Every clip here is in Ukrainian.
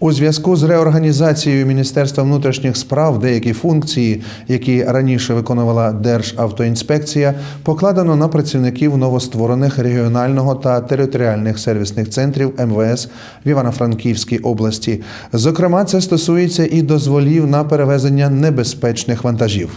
У зв'язку з реорганізацією Міністерства внутрішніх справ деякі функції, які раніше виконувала Державтоінспекція, покладено на працівників новостворених регіонального та територіальних сервісних центрів МВС в Івано-Франківській області. Зокрема, це стосується і дозволів на перевезення небезпечних вантажів.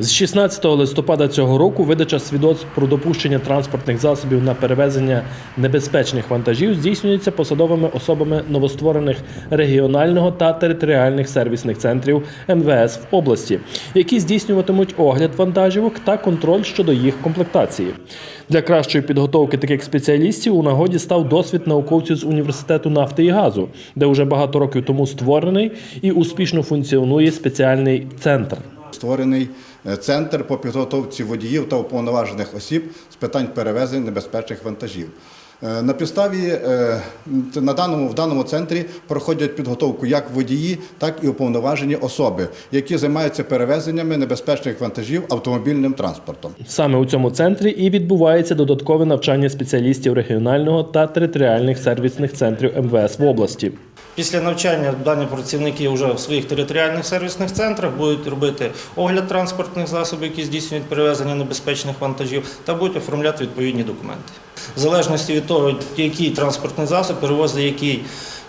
З 16 листопада цього року видача свідоцтв про допущення транспортних засобів на перевезення небезпечних вантажів здійснюється посадовими особами новостворених регіонального та територіальних сервісних центрів МВС в області, які здійснюватимуть огляд вантажівок та контроль щодо їх комплектації. Для кращої підготовки таких спеціалістів у нагоді став досвід науковців з університету нафти і газу, де вже багато років тому створений і успішно функціонує спеціальний центр. Створений е, центр по підготовці водіїв та уповноважених осіб з питань перевезень небезпечних вантажів. Е, На підставі е, на даному в даному центрі проходять підготовку як водії, так і уповноважені особи, які займаються перевезеннями небезпечних вантажів автомобільним транспортом. Саме у цьому центрі і відбувається додаткове навчання спеціалістів регіонального та територіальних сервісних центрів МВС в області. Після навчання дані працівники вже в своїх територіальних сервісних центрах будуть робити огляд транспортних засобів, які здійснюють перевезення небезпечних вантажів, та будуть оформляти відповідні документи. В залежності від того, який транспортний засіб перевозить який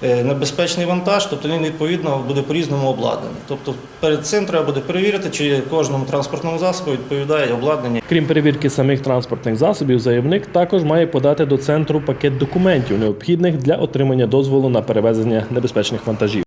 е, небезпечний вантаж, тобто він відповідно буде по-різному обладнаний. Тобто перед цим треба буде перевірити, чи кожному транспортному засобу відповідає обладнання Крім перевірки самих транспортних засобів, заявник також має подати до центру пакет документів, необхідних для отримання дозволу на перевезення небезпечних вантажів.